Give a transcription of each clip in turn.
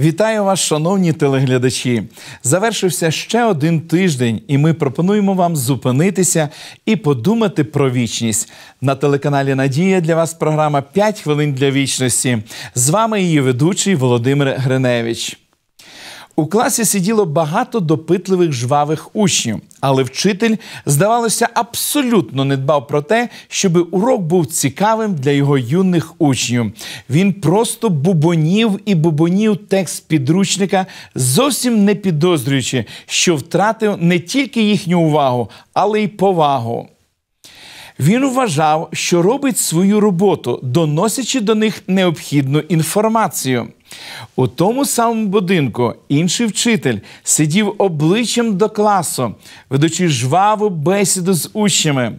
Вітаю вас, шановні телеглядачі. Завершився ще один тиждень, і ми пропонуємо вам зупинитися і подумати про вічність. На телеканалі Надія для вас програма «5 хвилин для вічності. З вами її ведучий Володимир Гриневич. У класі сиділо багато допитливих жвавих учнів, але вчитель, здавалося, абсолютно не дбав про те, щоб урок був цікавим для його юних учнів. Він просто бубонів і бубонів текст підручника, зовсім не підозрюючи, що втратив не тільки їхню увагу, але й повагу. Він вважав, що робить свою роботу, доносячи до них необхідну інформацію. У тому самому будинку інший вчитель сидів обличчям до класу, ведучи жваву бесіду з учнями.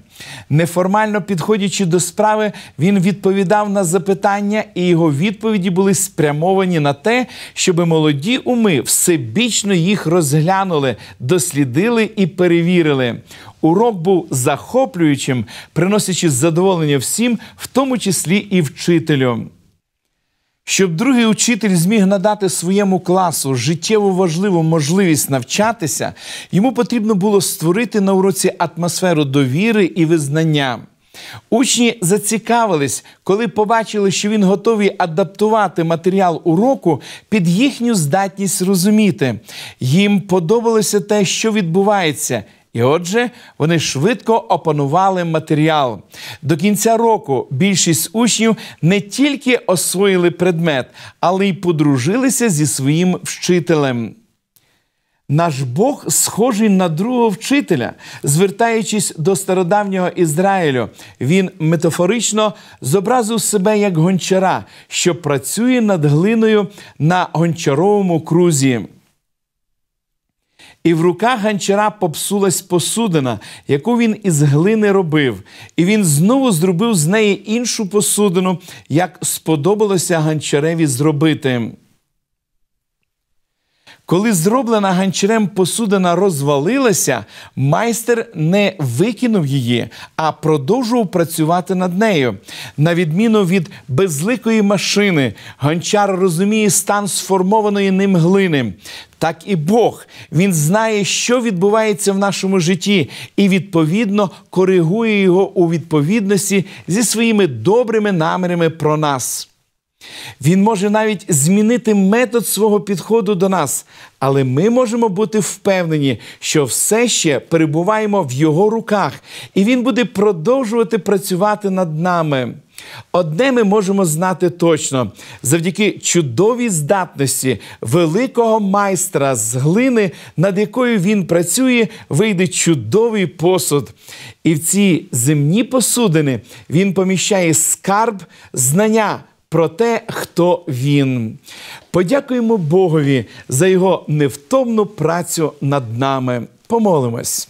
Неформально підходячи до справи, він відповідав на запитання, і його відповіді були спрямовані на те, щоб молоді уми всебічно їх розглянули, дослідили і перевірили. Урок був захоплюючим, приносячи задоволення всім, в тому числі і вчителю. Щоб другий учитель зміг надати своєму класу життєво важливу можливість навчатися, йому потрібно було створити на уроці атмосферу довіри і визнання. Учні зацікавились, коли побачили, що він готовий адаптувати матеріал уроку під їхню здатність розуміти. Їм подобалося те, що відбувається. І отже, вони швидко опанували матеріал. До кінця року більшість учнів не тільки освоїли предмет, але й подружилися зі своїм вчителем. Наш Бог схожий на другого вчителя, звертаючись до стародавнього Ізраїлю, він метафорично зобразив себе як гончара, що працює над глиною на гончаровому крузі. І в руках ганчара попсулась посудина, яку він із глини робив, і він знову зробив з неї іншу посудину, як сподобалося ганчареві зробити. Коли зроблена ганчарем посудина розвалилася, майстер не викинув її, а продовжував працювати над нею. На відміну від безликої машини, гончар розуміє стан сформованої ним глини. Так і Бог. Він знає, що відбувається в нашому житті, і відповідно коригує його у відповідності зі своїми добрими намірами про нас. Він може навіть змінити метод свого підходу до нас, але ми можемо бути впевнені, що все ще перебуваємо в його руках, і він буде продовжувати працювати над нами. Одне ми можемо знати точно: завдяки чудовій здатності великого майстра з глини, над якою він працює, вийде чудовий посуд. І в ці земні посудини він поміщає скарб знання про те, хто він. Подякуємо Богові за його невтомну працю над нами. Помолимось.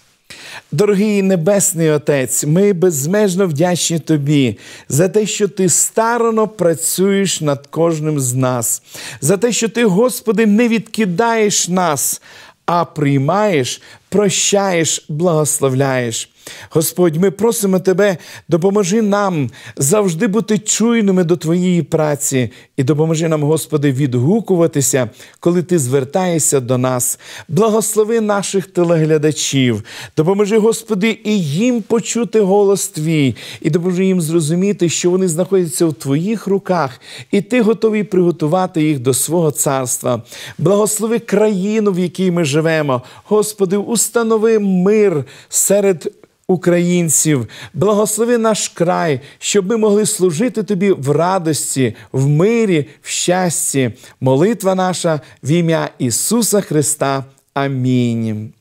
Дорогий Небесний Отець, ми безмежно вдячні Тобі за те, що Ти старано працюєш над кожним з нас, за те, що Ти, Господи, не відкидаєш нас, а приймаєш, прощаєш, благословляєш. Господь, ми просимо Тебе, допоможи нам завжди бути чуйними до Твоєї праці і допоможи нам, Господи, відгукуватися, коли Ти звертаєшся до нас. Благослови наших телеглядачів, допоможи, Господи, і їм почути голос Твій, і допоможи їм зрозуміти, що вони знаходяться в Твоїх руках, і Ти готовий приготувати їх до свого царства. Благослови країну, в якій ми живемо. Господи, установи мир серед українців, благослови наш край, щоб ми могли служити Тобі в радості, в мирі, в щасті. Молитва наша в ім'я Ісуса Христа. Амінь.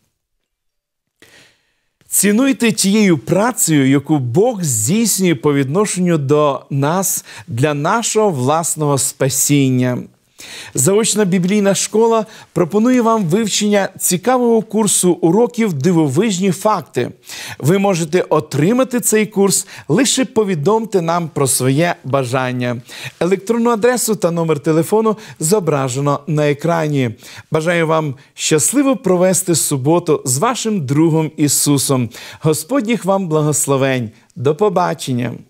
Цінуйте тією працею, яку Бог здійснює по відношенню до нас для нашого власного спасіння. Заочна біблійна школа пропонує вам вивчення цікавого курсу уроків дивовижні факти. Ви можете отримати цей курс, лише повідомте нам про своє бажання. Електронну адресу та номер телефону зображено на екрані. Бажаю вам щасливо провести суботу з вашим другом Ісусом. Господніх вам благословень. До побачення!